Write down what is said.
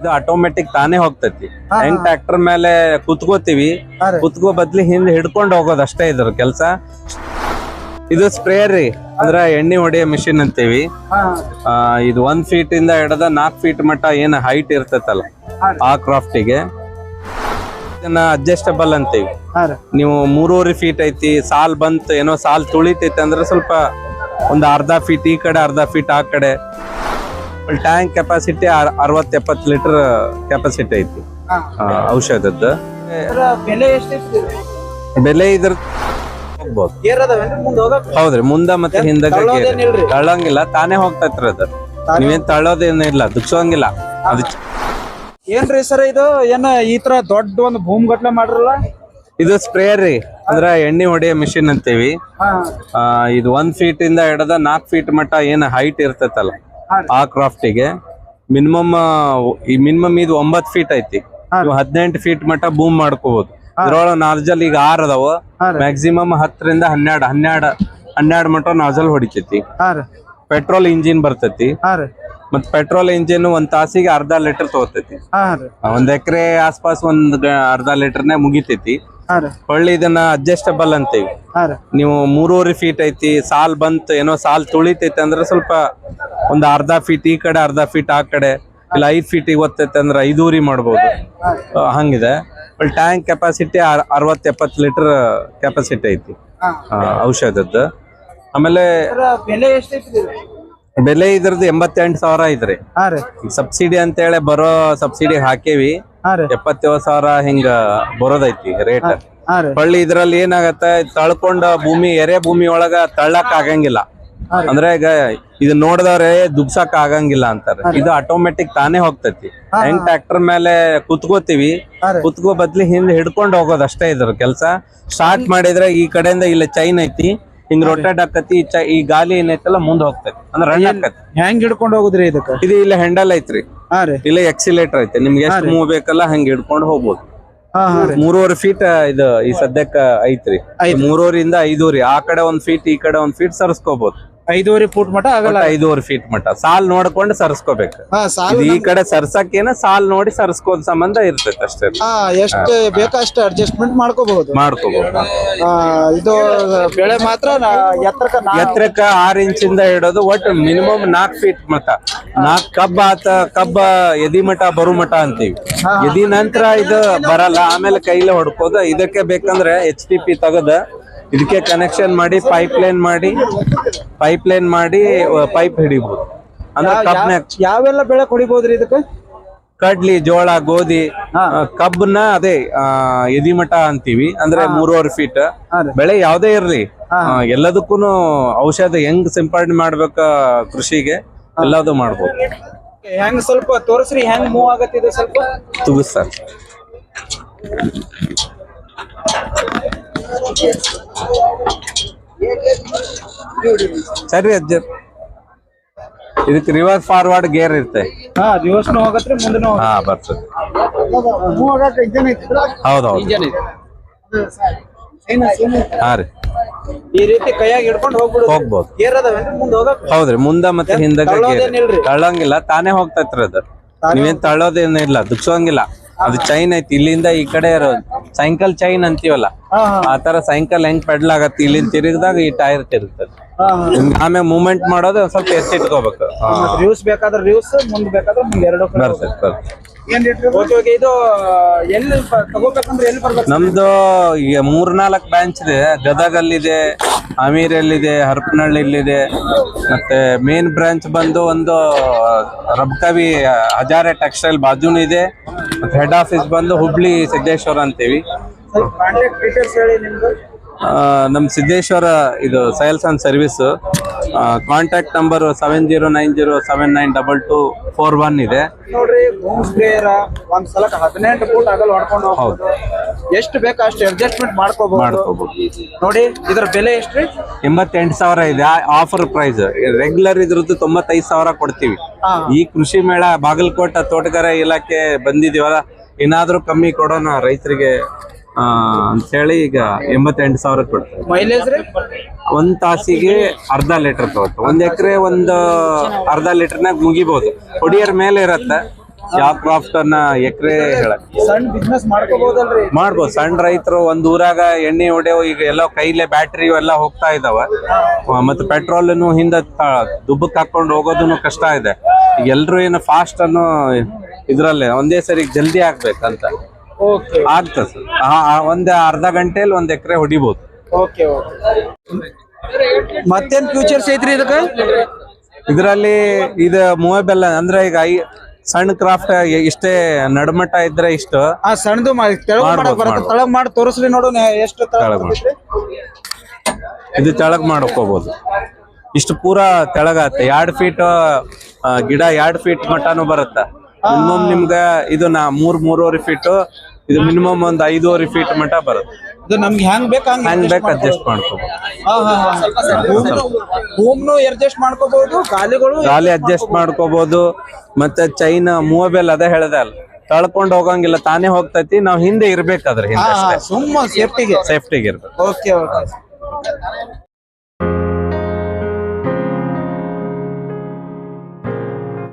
ಇದು ಆಟೋಮೆಟಿಕ್ ತಾನೇ ಹೋಗ್ತೈತಿ. ಹೆಂಗ್ ಟ್ರಾಕ್ಟರ್ ಮೇಲೆ ಕುತ್ಕೋತೀವಿ. ಕುತ್ಕೋ ಬದ್ಲಿ ಹಿಂದ್ ಹಿಡ್ಕೊಂಡು ಹೋಗೋದು ಅಷ್ಟೇ ಇದ್ರ ಕೆಲ್ಸ. ಇದು ಸ್ಪ್ರೇಯರ್ ರೀ. ಅಂದ್ರ ಎಣ್ಣೆ ಹೊಡೆಯೋ ಮಿಷಿನ್ ಅಂತೀವಿ. ಆ, ಇದು ಒಂದ್ ಫೀಟ್ ಇಂದ ಹಿಡದ ನಾಲ್ಕ್ ಫೀಟ್ ಮಟ್ಟ ಏನ್ ಹೈಟ್ ಇರ್ತೈತಲ್ಲ. ಆ ಕ್ರಾಫ್ಟಿಗೆ ಇದನ್ನ ಅಡ್ಜಸ್ಟಬಲ್ ಅಂತೀವಿ. ನೀವು ಮೂರುವರೆ ಫೀಟ್ ಐತಿ ಸಾಲ್ ಬಂತ ಏನೋ ಸಾಲ್ ತುಳಿತೈತಿ ಅಂದ್ರೆ ಸ್ವಲ್ಪ ಒಂದು ಅರ್ಧ ಫೀಟ್ ಈ ಕಡೆ ಅರ್ಧ ಫೀಟ್ ಆ ಕಡೆ. ಟ್ಯಾಂಕ್ ಕೆಪಾಸಿಟಿ ಅರವತ್ ಎಪ್ಪತ್ತು ಲೀಟರ್ ಕೆಪಾಸಿಟಿ ಐತಿ. ಔಷಧದ್ದು. ಬೆಲೆ ಇದ್ರ ಹೋಗ್ಬೋದು. ಹೌದ್ರಿ ಮುಂದ ಮತ್ತೆ ಹಿಂದಕ್ಕೆ? ತಳ್ಳಂಗಿಲ್ಲ ತಾನೇ ಹೋಗ್ತೈತ್ರಿ ಅದು. ನೀವೇನ್ ತಳ್ಳೋದೇನಿಲ್ಲ ದುಕ್ಸೋಂಗಿಲ್ಲ ಅದು ಏನ್ರಿ ಸರ್ ಇದು? ಏನ ಈ ತರ ದೊಡ್ಡ ಒಂದು ಭೂಮಿ ಗಟ್ಲೆ ಮಾಡ್ರಲ್ಲ? ಇದು ಸ್ಪ್ರೇಯರ್ ರೀ. ಅಂದ್ರ ಎಣ್ಣೆ ಹೊಡೆಯೋ ಮಿಷಿನ್ ಅಂತೀವಿ. ಇದು ಒಂದ್ ಫೀಟ್ ಇಂದ ಹಿಡದ ನಾಲ್ಕ್ ಫೀಟ್ ಮಟ್ಟ ಏನ್ ಹೈಟ್ ಇರ್ತೈತಲ್ಲ. ಆ ಕ್ರಾಫ್ಟಿಗೆ ಮಿನಿಮಮ್ ಈ ಮಿನಿಮಮ್ ಇದು ಒಂಬತ್ ಫೀಟ್ ಐತಿ. ಹದಿನೆಂಟು ಫೀಟ್ ಮಟ್ಟ ಬೂಮ್ ಮಾಡ್ಕೋಬಹುದು ಇದ್ರೊಳಗ ನಾರ್ಜಲ್ ಈಗ ಆರ್ ಅದಾವ. ಮ್ಯಾಕ್ಸಿಮಮ್ ಹತ್ತರಿಂದ ಹನ್ನೆರಡು ಹನ್ನೆರಡು ಹನ್ನೆರಡು ಮಟ್ಟ ನಾರ್ಜಲ್ ಹೊಡಿತೈತಿ. ಪೆಟ್ರೋಲ್ ಇಂಜಿನ್ ಬರ್ತೈತಿ. ಮತ್ ಪೆಟ್ರೋಲ್ ಇಂಜಿನ್ ಒಂದ್ ತಾಸಿಗೆ ಅರ್ಧ ಲೀಟರ್ ತಗೋತೈತಿ ಒಂದ್ ಎಕರೆ ಆಸ್ಪಾಸ್ ಒಂದ್ ಅರ್ಧ ಲೀಟರ್ನೇ ಮುಗಿತೈತಿ. ಹೊಳ್ಳಿ ಇದನ್ನ ಅಡ್ಜಸ್ಟಬಲ್ ಅಂತೀವಿ. ನೀವು ಮೂರುವರೆ ಫೀಟ್ ಐತಿ ಸಾಲ್ ಬಂತು ಏನೋ ಸಾಲ್ ತುಳಿತೈತಿ ಅಂದ್ರೆ ಸ್ವಲ್ಪ ಒಂದ್ ಅರ್ಧ ಫೀಟ್ ಈ ಕಡೆ ಅರ್ಧ ಫೀಟ್ ಆ ಕಡೆ ಇಲ್ಲ ಐದ್ ಫೀಟ್ ಇವತ್ತೈತೆ ಅಂದ್ರೆ ಐದೂರಿ ಮಾಡ್ಬೋದು. ಹಂಗಿದೆ. ಟ್ಯಾಂಕ್ ಕೆಪಾಸಿಟಿ ಅರವತ್ ಎಪ್ಪತ್ ಲೀಟರ್ ಕೆಪಾಸಿಟಿ ಐತಿ. ಔಷಧದ್ದು. ಆಮೇಲೆ ಬೆಲೆ ಇದ್ರದ್ದು ಎಂಬತ್ತೆಂಟು ಸಾವಿರ ಐತ್ರಿ. ಸಬ್ಸಿಡಿ ಅಂತ ಹೇಳಿ ಅಂತೇಳಿ ಬರೋ ಸಬ್ಸಿಡಿ ಹಾಕೇವಿ. ಎಪ್ಪತ್ತೇಳು ಸಾವಿರ ಹಿಂಗ ಬರೋದೈತಿ ರೇಟ್ ಹೊಳ್ಳಿ ಇದ್ರಲ್ಲಿ ಏನಾಗತ್ತ ತಳ್ಕೊಂಡ ಭೂಮಿ ಎರೆ ಭೂಮಿ ಒಳಗ ತಳ್ಳಕ್ ಆಗಂಗಿಲ್ಲ. ಅಂದ್ರೆ ಈಗ ಇದು ನೋಡಿದವ್ರೆ ದುಗ್ಸಕ್ ಆಗಂಗಿಲ್ಲ ಅಂತಾರೆ. ಇದು ಆಟೋಮೆಟಿಕ್ ತಾನೇ ಹೋಗ್ತೈತಿ. ಹೆಂಗ್ ಟ್ರಾಕ್ಟರ್ ಮೇಲೆ ಕುತ್ಕೋತೀವಿ. ಕುತ್ಕೋ ಬದ್ಲಿ ಹಿಂದ್ ಹಿಡ್ಕೊಂಡು ಹೋಗೋದು ಅಷ್ಟೇ ಇದ್ರ ಕೆಲ್ಸ. ಸ್ಟಾರ್ಟ್ ಮಾಡಿದ್ರೆ ಈ ಕಡೆಯಿಂದ ಇಲ್ಲಿ ಚೈನ್ ಐತಿ ಹಿಂಗ್ ರೊಟೇಟ್ ಆಕತಿ ಈ ಗಾಲಿ ಏನೈತಲ್ಲ ಮುಂದ್ ಹೋಗ್ತೈತಿ. ಅಂದ್ರೆ ರನ್ ಆಕತಿ. ಹೆಂಗ್ ಹಿಡ್ಕೊಂಡ್ ಹೋಗುದ್ರಿ ಇದಕ್ಕೆ? ಇದು ಇಲ್ಲಿ ಹ್ಯಾಂಡಲ್ ಐತ್ರಿ. ಹಾ ರೀ. ಇಲ್ಲ ಎಕ್ಸಿಲೇಟರ್ ಐತೆ. ನಿಮ್ಗೆ ಎಷ್ಟು ಮೂವ್ ಬೇಕಲ್ಲ ಹಂಗ ಹಿಡ್ಕೊಂಡು ಹೋಗ್ಬೋದು. ಹಾ ಹಾ ರೀ. ಮೂರುವರೆ ಫೀಟ್ ಇದು ಈ ಸದ್ಯಕ್ಕ ಐತ್ರಿ. ಮೂರುವರಿಂದ ಐದೂರಿ. ಆ ಕಡೆ ಒಂದ್ ಫೀಟ್ ಈ ಕಡೆ ಒಂದ್ ಫೀಟ್ ಸರ್ಸ್ಕೋಬಹುದು ಐದೂವರೆ ಫೂಟ್ ಮಟ ಆಗಲ್ಲ ಐದೂವರೆ ಫೀಟ್ ಮಟ್ಟ ಸಾಲ್ ನೋಡ್ಕೊಂಡು ಸರ್ಸ್ಕೋಬೇಕು. ಹಾ ಸಾಲ ಈ ಕಡೆ ಸರ್ಸಕ್ಕೇನ ಸಾಲ್ ನೋಡಿ ಸರ್ಸ್ಕೋದ್ ಸಂಬಂಧ ಇರ್ತೈತೆ ಅಷ್ಟೇ. ಹಾ ಎಷ್ಟು ಬೇಕಷ್ಟು ಅಡ್ಜಸ್ಟ್ಮೆಂಟ್ ಮಾಡ್ಕೋಬಹುದು. ಮಾಡ್ಕೋಬಹುದು. ಇದು ಬೆಳೆ ಮಾತ್ರ ನಾ- ಎತ್ತರಕ್ಕ ನಾ- ಎತ್ತರಕ್ಕ ಆರ್ ಇಂಚಿಂದ ಹಿಡೋದು ಒಟ್ಟು ಮಿನಿಮಮ್ ನಾಲ್ಕ್ ಫೀಟ್ ಮಟ ನಾಲ್ಕ್ ಕಬ್ಬ ಆತ ಕಬ್ಬ ಎದಿ ಮಠ ಬರು ಮಠ ಅಂತೀವಿ. ಎದಿ ನಂತರ ಇದು ಬರಲ್ಲ. ಆಮೇಲೆ ಕೈಲೇ ಹೊಡ್ಕೋದು. ಇದಕ್ಕೆ ಬೇಕಂದ್ರೆ ಎಚ್ ಟಿ ಪಿ ತೆಗದ ಇದಕ್ಕೆ ಕನೆಕ್ಷನ್ ಮಾಡಿ ಪೈಪ್ ಲೈನ್ ಮಾಡಿ ಪೈಪ್ ಲೈನ್ ಮಾಡಿ ಪೈಪ್ ಹಿಡಿಬಹುದು ಅಂದ್ರೆ ಯಾವೆಲ್ಲ ಬೆಳೆ ಹೊಡಿಬಹುದ್ರಿ ಇದಕ್ಕೆ? ಕಡ್ಲಿ ಜೋಳ ಗೋಧಿ ಕಬ್ಬನ್ನ ಅದೇ ಎದಿಮಠ ಎದಿ ಅಂತೀವಿ. ಅಂದ್ರೆ ಮೂರುವರೆ ಫೀಟ್ ಬೆಳೆ ಯಾವ್ದೇ ಇರ್ಲಿ. ಎಲ್ಲದಕ್ಕೂ ಎಲ್ಲದಕ್ಕೂನು ಔಷಧ ಹೆಂಗ್ ಸಿಂಪಡಣೆ ಮಾಡ್ಬೇಕ ಕೃಷಿಗೆ ಎಲ್ಲದು ಮಾಡ್ಬೋದು. ಹೆಂಗ್ ಸ್ವಲ್ಪ ತೋರಿಸ್ರಿ ಹೆಂಗ್ ಮೂವ್ ಆಗತ್ತಿದೆ ಸ್ವಲ್ಪ? ತುಗುಸ್ ಸರ್. ಸರಿ ಅಜ್ಜ. ಇದಕ್ಕೆ ರಿವರ್ಸ್ ಫಾರ್ವರ್ಡ್ ಗೇರ್ ಇರುತ್ತೆ. ಹಾ ರಿವರ್ಸ್ನು ಮುಂದೆ ಮುಂದನು ಹಾ ಬರ್ತದೆ. ಹೌದು ಹೌದು ಇಂಜನ್ ಐತಿ ಹೌದೌದು ಹಾ ರೀ. ಈ ರೀತಿ ಕೈಯಾಗಿ ಹಿಡ್ಕೊಂಡು ಹೋಗ್ಬಿಡು ಹೋಗ್ಬೋದು. ಗೇರ್ ಅದಾವೇನ್ರಿ ಮುಂದೆ ಹೋಗಕ್ ಹೌದ್ರಿ ಮುಂದ ಮತ್ತೆ ಹಿಂದಕ್ಕೆ ಗೇರ್ ತಳ್ಳೋಂಗಿಲ್ಲ ತಳ್ಳಂಗಿಲ್ಲ ತಾನೇ ಹೋಗ್ತೈತ್ರಿ ಅದು. ನೀವೇನ್ ತಳ್ಳೋದೇನಿಲ್ಲ ದುಕ್ಸೋಂಗಿಲ್ಲ. ಅದು ಚೈನ್ ಐತಿ ಇಲ್ಲಿಂದ ಈ ಕಡೆ ಇರೋದು ಸೈಕಲ್ ಚೈನ್ ಅಂತೀವಲ್ಲ ಆ ತರ ಸೈಕಲ್ ಹೆಂಗ್ ಪೆಡ್ಲ್ ಆಗತ್ತೆ? ಇಲ್ಲಿಂದ ತಿರುಗಿದಾಗ ಈ ಟೈರ್ ತಿರುಗ್ತದೆ. ಆಮೇಲೆ ಮೂವ್ಮೆಂಟ್ ಮಾಡೋದು ಒಂದ್ ಸ್ವಲ್ಪ ಎಸ್ ಇಟ್ಕೋಬೇಕು. ರಿವ್ಸ್ ಬೇಕಾದ್ರೆ ರಿವ್ಸ್ ಮುಂದ್ ಬೇಕಾದ್ರೆ ಮುಂದ್ ಎರಡು ಬರ್ತದೆ ಬರ್ತದೆ ಓಕೆ ಇದು ಎಲ್ಲಿ ತಗೋಬೇಕಂದ್ರೆ ಎಲ್ಲಿ ಬರ್ಬೇಕು? ನಮ್ದು ಈಗ ಮೂರ್ನಾಲ್ಕು ಬ್ರಾಂಚ್ ಇದೆ. ಗದಗಲ್ಲಿದೆ ಅಮೀರಲ್ಲಿದೆ ಹರಪನಹಳ್ಳಿಲಿದೆ ಮತ್ತೆ ಮೇನ್ ಬ್ರಾಂಚ್ ಬಂದು ಒಂದು ರಬ್ಕವಿ ಹಜಾರೆ ಟೆಕ್ಸ್ಟೈಲ್ ಬಾಜುನು ಇದೆ. ಮತ್ತೆ ಹೆಡ್ ಆಫೀಸ್ ಬಂದು ಹುಬ್ಳಿ ಸಿದ್ದೇಶ್ವರ ಅಂತೀವಿ. ಕಾಂಟ್ಯಾಕ್ಟ್ ಡೀಟೇಲ್ಸ್ ಹೇಳಿ ನಿಮ್ದು. ಆ, ನಮ್ ಸಿದ್ದೇಶ್ವರ ಇದು sales and service contact number seven zero nine zero seven nine double two four one ಇದೆ. ನೋಡ್ರಿ ಒಂದ್ ಸಲ ಹದಿನೆಂಟು ಫೂಟ್ ಆಗಲ್ ಹೊಡ್ಕೊಂಡು ಹೋಗ್ಬೋದು. ಎಷ್ಟು ಬೇಕು ಅಷ್ಟು ಅಡ್ಜಸ್ಟ್ಮೆಂಟ್ ಮಾಡ್ಕೋಬಹುದು ನೋಡಿ ಇದ್ರ ಬೆಲೆ ಎಷ್ಟ್ರಿ ಎಂಬತ್ತೆಂಟು ಸಾವಿರ ಇದೆ ಆಫರ್ ಪ್ರೈಸ್ ರೆಗ್ಯುಲರ್ ಇದ್ರದ್ದು ತೊಂಬತ್ತೈದು ಸಾವಿರ ಕೊಡ್ತೀವಿ. ಈ ಕೃಷಿ ಮೇಳ ಬಾಗಲಕೋಟ ತೋಟಗಾರ ಇಲಾಖೆ ಬಂದಿದೀವಲ್ಲ ಏನಾದ್ರೂ ಕಮ್ಮಿ ಕೊಡೋಣ ರೈತರಿಗೆ. ಅಂತೇಳಿ ಈಗ ಎಂಬತ್ತೆಂಟು ಸಾವಿರ ಕೊಡ್ತಾರೆ. ಮೈಲೇಜ್ ರೀ? ಒಂದ್ ತಾಸಿಗೆ ಅರ್ಧ ಲೀಟರ್ ತಗೋತ ಒಂದ್ ಎಕರೆ ಒಂದು ಅರ್ಧ ಲೀಟರ್ನಾಗ ಮುಗಿಬಹುದು ಹೊಡಿಯರ್ ಮೇಲೆ ಇರತ್ತೆ. ಯಾವ ಕ್ರಾಫ್ಟ್ ಅನ್ನ ಎಕರೆ ಹೇಳಕ್ ಸಣ್ಣ ಬಿಸ್ನೆಸ್ ಮಾಡ್ಕೋಬಹುದಲ್ರಿ ಮಾಡ್ಬೋದು. ಸಣ್ಣ ರೈತರು ಒಂದ್ ಊರಾಗ ಎಣ್ಣೆ ಹೊಡೆವು ಈಗ ಎಲ್ಲ ಕೈಲೇ ಬ್ಯಾಟ್ರಿ ಎಲ್ಲ ಹೋಗ್ತಾ ಇದಾವ. ಮತ್ತೆ ಪೆಟ್ರೋಲ್ ಹಿಂದ ದುಬ್ಬಕ್ ಹಾಕೊಂಡು ಹೋಗೋದನ್ನು ಕಷ್ಟ ಇದೆ. ಈಗ ಎಲ್ರು ಏನು ಫಾಸ್ಟ್ ಅನ್ನು ಇದ್ರಲ್ಲೇ ಒಂದೇ ಸರಿ ಜಲ್ದಿ ಆಗ್ಬೇಕಂತ. ಆಗ್ತದೆ ಸರ್. ಒಂದ್ ಅರ್ಧ ಗಂಟೆಯಲ್ಲಿ ಒಂದ್ ಎಕರೆ ಹೊಡಿಬಹುದು ಓಕೆ ಓಕೆ ಮತ್ತೇನ್ ಫ್ಯೂಚರ್ಸ್ ಐತ್ರಿ ಇದಕ್ಕ? ಇದರಲ್ಲಿ ಇದು ಮೂವೆಬೆಲ್ಲ ಅಂದ್ರೆ ಈಗ ಐ ಸಣ್ಣ ಕ್ರಾಫ್ಟ್ ಇಷ್ಟೇ ನಡಮಟ್ಟ ಇದ್ರೆ ಇಷ್ಟು. ಆ ಸಣ್ಣದು ಮಾಡಿ ತೆಳಗ್ ಮಾಡಿ ತೋರಿಸ್ರಿ ನೋಡು ಎಷ್ಟು ತೆಳಗ್ ತೆಳಗ್ ಇದು ತೆಳಗ್ ಮಾಡ್ಕೋಬಹುದು ಇಷ್ಟು ಪೂರಾ ತೆಳಗತ್ತೆ. ಎರಡ್ ಫೀಟ್ ಗಿಡ ಎರಡ್ ಫೀಟ್ ಮಟ್ಟನು ಬರುತ್ತ. ಮಿನಿಮಮ್ ನಿಮ್ಗ ಇದು ನಾ ಮೂರ್ ಮೂರುವರೆ ಫೀಟ್ ಇದು ಮಿನಿಮಮ್ ಒಂದ್ ಐದೂವರೆ ಫೀಟ್ ಮಟ ಬರುತ್ತೆ. ಇದು ನಮ್ಗೆ ಹೆಂಗ್ ಬೇಕು ಹಂಗ್ ಹಂಗ್ adjust ಬೇಕು ಮಾಡ್ಕೊಬೋದು. ಅಡ್ಜಸ್ಟ್ ಮಾಡ್ಕೋಬಹುದು ಹಾ, ಹಾ, ಹಾ. ಭೂಮ್ನು- ಭೂಮ್ನು ಅಡ್ಜಸ್ಟ್ ಮಾಡ್ಕೋಬಹುದು ಗಾಲಿಗಳು ಗಾಲಿ ಅಡ್ಜಸ್ಟ್ ಮಾಡ್ಕೋಬಹುದು ಮತ್ತೆ ಚೈನ್ ಮೂವಬೆಲ್ ಅದೇ ಹೇಳ್ದೆ ಅಲ್ಲ ತಳ್ಕೊಂಡ್ ಹೋಗಂಗಿಲ್ಲ ತಾನೇ ಹೋಗ್ತೈತಿ ನಾವ್ ಹಿಂದೆ ಇರ್ಬೇಕಾದ್ರೆ ಹಿಂದೆ ಸುಮ್ಮ ಸೇಫ್ಟಿಗೆ ಸೇಫ್ಟಿಗೆ ಇರ್ಬೇಕು. Okay okay